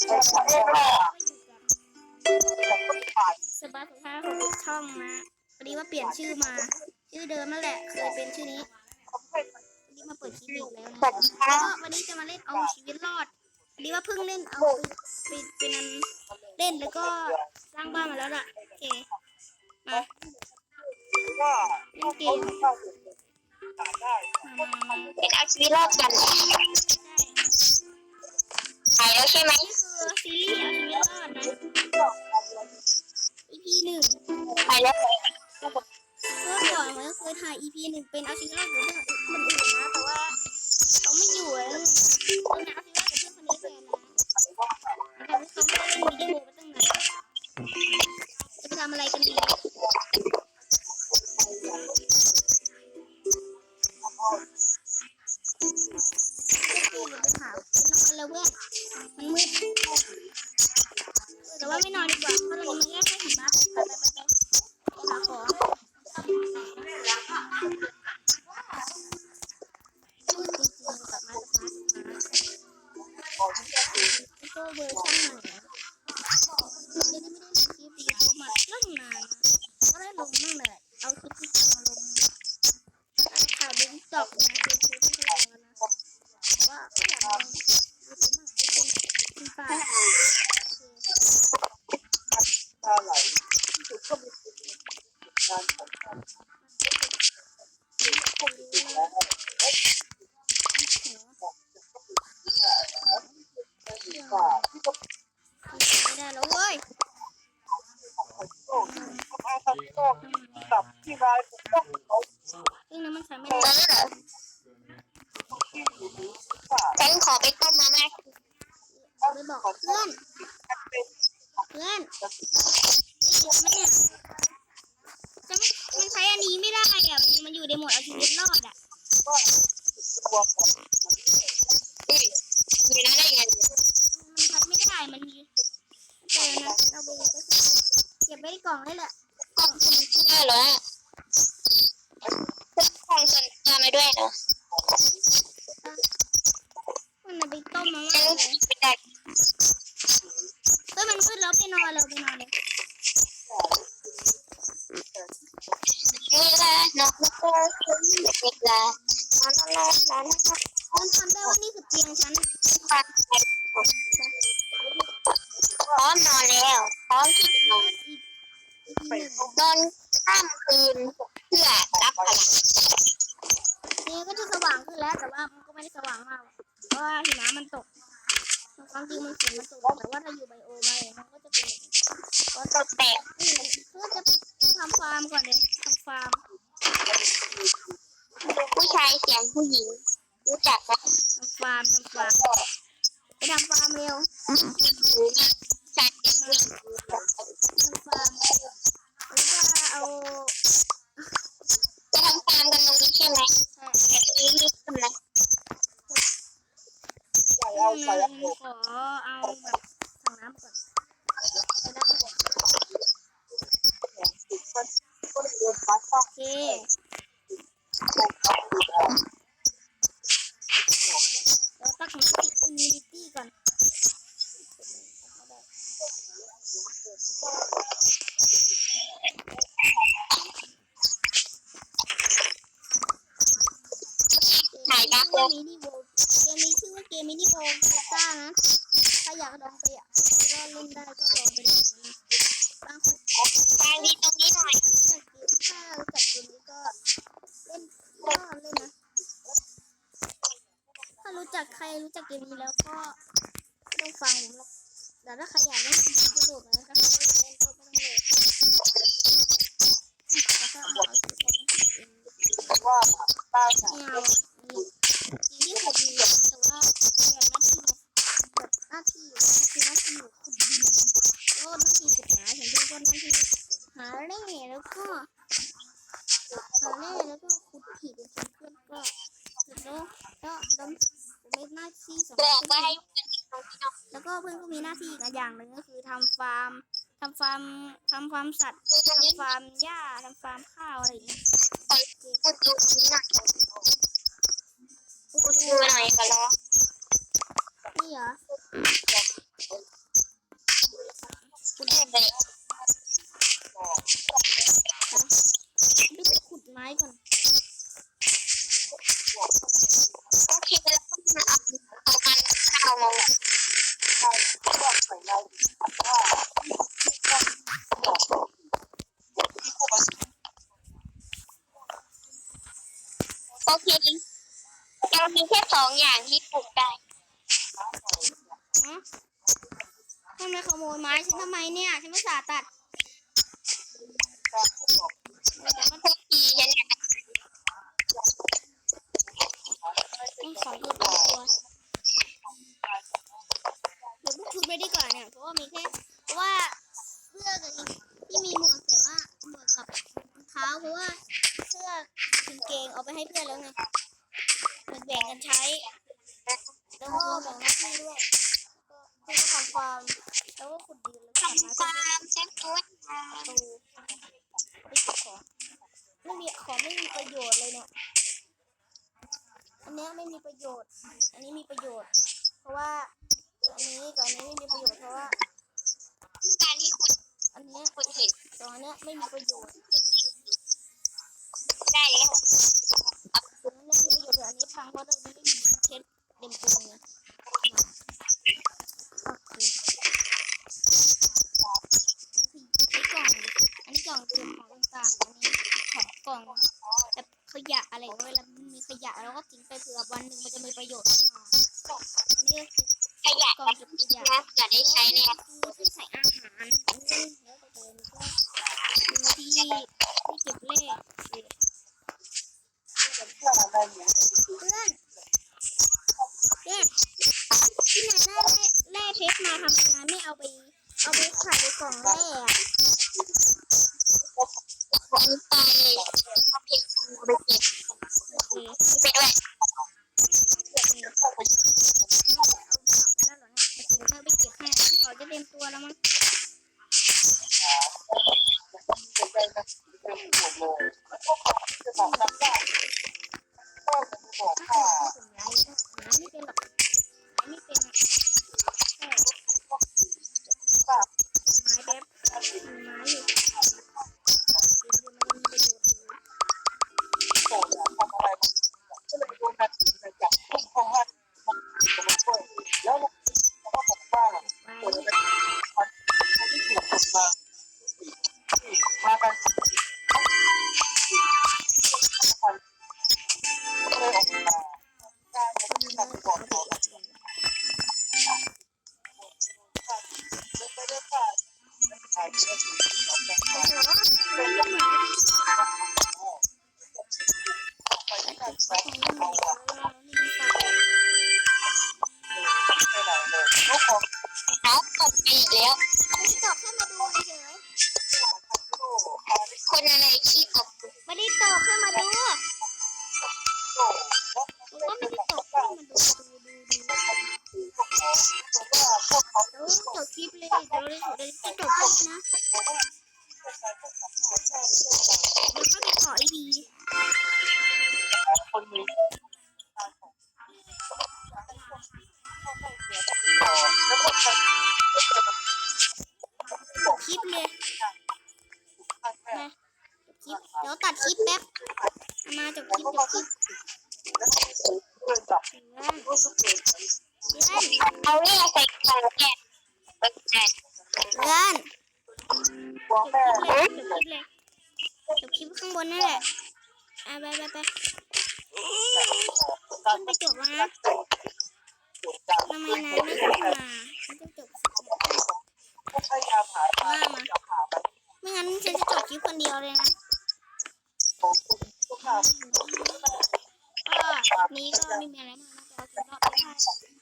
สบายสุภาพของช่องนะพอดีว่าเปลี่ยนชื่อมา ชื่อเดิมนั่นแหละ เคยเป็นชื่อนี้ วันนี้มาเปิดคลิปอีกแล้วนะแล้วก็วันนี้จะมาเล่นเอาชีวิตรอดพอดีว่าเพิ่งเล่นเอาไปเป็นอันเล่นแล้วก็สร้างบ้านมาแล้วล่ะโอเค มาเล่นเกมเป็นเอาชีวิตรอดกัน ใช่หายแล้วใช่ไหมนี่คือซีรีส์เอาชีวิตรอดนะ EP หนึ่งหายแล้ว เมื่อก่อนมันก็เคยถ่าย EP หนึ่งเป็นเอาชีวิตรอดกับเพื่อนคนอื่นนะ แต่ว่าเขาไม่อยู่อะต้องเอาชีวิตรอดกับเพื่อนคนนี้แทนนะแต่ที่เขาไม่ได้เล่นวิดีโอมาตั้งนานจะไปทำอะไรกันดี แล้วก็เวอร์ชันใหม่อะเดี๋ยวนี้ไม่ได้ลงคลิปดีเขามาตั้งนานนะก็ได้ลงบ้างแหละเอาคลิปที่มาลงตั้งข่าวดิ้งจอกนะเป็นคลิปที่ลงแล้วนะว่าก็อยากลองดูมั่งไอ้คนคุณป้า ไม่ได้แล้วเว้ยที่นายผมต้องเขาเรื่องนั้นมันใช้ไม่ได้ฉันขอไปต้มมาม่าไปบอกเพื่อน เพื่อนไอ้เดี๋ยวแม่จะไม่มันใช้อันนี้ไม่ได้อะมันมันอยู่ในโหมดเอาชีวิตรอดอะ ตัวผม อุ้ยมีนะได้ยังไง มันใช้ไม่ได้ มันมีแต่นะเราไปก็เก็บไว้ในกล่ องเลยแหละกล่องสมุนไพรเหรอเพื่อนของฉันทำไปด้วยเหรอมันเอาไปต้มมาฉัม่านเลยไม่ได้เฮ้ยมันมืดแล้วไปนอนเลยไปนอนเลยเวลานอนก็คือเวลานอนนอนนอนนอนมันทำได้ว่านี่คือเตียงฉันฟังไปพร้อมนอนแล้วพร้อมที่จะนอนอีก อีกทีหนึ่งนอนข้ามคืนเพื่อรับพลังนี่ก็จะสว่างขึ้นแล้วแต่ว่ามันก็ไม่ได้สว่างมากหรอกเพราะว่าหิมะมันตกความจริงมันฝนมันตกแต่ว่าถ้าอยู่ไบโอไบมันก็จะเป็นอย่างนี้ก็ตกแตกอืมเพื่อจะทำฟาร์มก่อนเลยทำฟาร์มผู้ชายเสียงผู้หญิง รู้จักไหมทำฟาร์มทำฟาร์มไปทำฟาร์มเร็ว สัตว์เสียงผู้หญิง ทำฟาร์มแล้วก็เอา จะทำฟาร์มกันตรงนี้ใช่ไหม ใช่ แต่ตรงนี้มีคนนะ ใส่เอาใส่เอา ขอเอาแบบถังน้ำก่อนจะได้ ก็เดินมาต้อง โอ เคเราตั้งของติอิมมูนิตี้ก่อนหายยักษ์เกเลมยมินิโบเกมนี้ชื่อว่าเกมมินิโบเบต้านะถ้าอยากลองไปอะก็เล่นได้ก็ลองไปดูนะบางคนฟางดีตรง รู้จักเกมนี้ก็เล่นก็เล่นนะ ถ้ารู้จักใครรู้จักเกมนี้แล้วก็ไม่ต้องฟังผมหรอกแต่ถ้าใครอยากเล่นก็โหลดมาถ้าใครไม่อยากเล่นก็ไม่ต้องโหลดแต่ถ้าเอาสุดก็ว่าป้าไม่เอาอะมีที่ขุดดินนะแต่ว่าแบบหน้าที่แบบหน้าที่หน้าที่อยู่ขุดดินก็หน้าที่ขุดหาฉันเป็นคนหน้าที่หาแร่แล้วก็หาแร่แล้วก็ขุดผิดส่วนเพื่อนก็แล้วก็ดำ เป็นหน้าที่สองบอกว่าให้แล้วก็เพื่อนก็มีหน้าที่อีกอย่างหนึ่งก็คือทำฟาร์มทำฟาร์มทำฟาร์มสัตว์มีตรงนี้ทำฟาร์มหญ้าทำฟาร์มข้าวอะไรอย่างเงี้ยพูดดูตรงนี้หน่อยพูดดูหน่อยขอร้องนี่เหรอ ใส่ในว่า โอเคเรามีแค่สองอย่างที่ปลูกได้ฮะทำไมขโมยไม้ฉันทำไมเนี่ย ฉันไม่สาตัด การพูดบอก พวกทีฉันอยาก ต้องขอหยุดตัวเดี๋ยวพวกคุณไปดีกว่าเนี่ย เพราะว่ามีแค่ เพราะว่าเสื้อกับที่มีหมวกแต่ว่าหมวกกับรองเท้า เพราะว่าเสื้อกางเกงเอาไป ให้เพื่อนแล้วไงแบ่งกันใช้แล้วก็แบ่งหน้าที่ด้วยก็คือทำความแล้วก็ขุดดินแล้วก็ม้ทำความเซ็ตตัวไปเก็บขอไม่มีของไม่มีประโยชน์เลยเนี่ยอันเนี้ยไม่มีประโยชน์ อันนี้มีประโยชน์ เพราะว่าอันนี้กับอันนี้ไม่มีประโยชน์เพราะว่าการที่คุณอันเนี้ยคุณเห็นสอนนี้ไม่มีประโยชน์ ได้แล้ว อันนั้นไม่มีประโยชน์แต่อันนี้พังเพราะเราไม่มีเพชรเต็มตัวไงโอเคอันนี้กล่อง อันนี้กล่องเตรียมของต่างๆอันนี้ของก ล่องแบบขยะอะไรเวลามันมีขยะเราก็ทิ้งไปเผื่อวันหนึ่งมันจะมีประโยชน์ขึ้นมาอันนี่ก็คือขยะก่องเก็บขยะนะเผื่อได้ใช้แล้วคือที่ใส่อาหารแล้วก็เดินที่ที่เก็บเลขเป็นเพื่นอะไรเนี่ยเพื่อนเพื่อนที่นายได้แร่เพชรมาทำไมนายไม่เอาไป เอาไปใส่ในกล่องแร่ อะอันนี้ไปเอาเพชรไปเก็บ เข้าไปขออีพีคนนี้จบคลิปเลยนะจบคลิป เดี๋ยวตัดคลิปแป๊บเอามาจบคลิปจบคลิปเพื่อนเพื่อนเอาเรื่องใส่กล่องแกะไปแจกเพื่อนบอกจบแม่คลิปเลยจบคลิป เลยจบคลิปข้างบนนั่นแหละอะไปไปไปขึ้นไปจบแล้วนะทำไมนายไม่ขึ้นมาฉันจะจบคลิปเนี่ยพยายามาไม่งั้นฉันจะจบคลิปคนเดียวเลยนะของคุณทุกทางก็คลิปนี้ก็ไม่มีอะไรมากนะแต่เอาถือว่า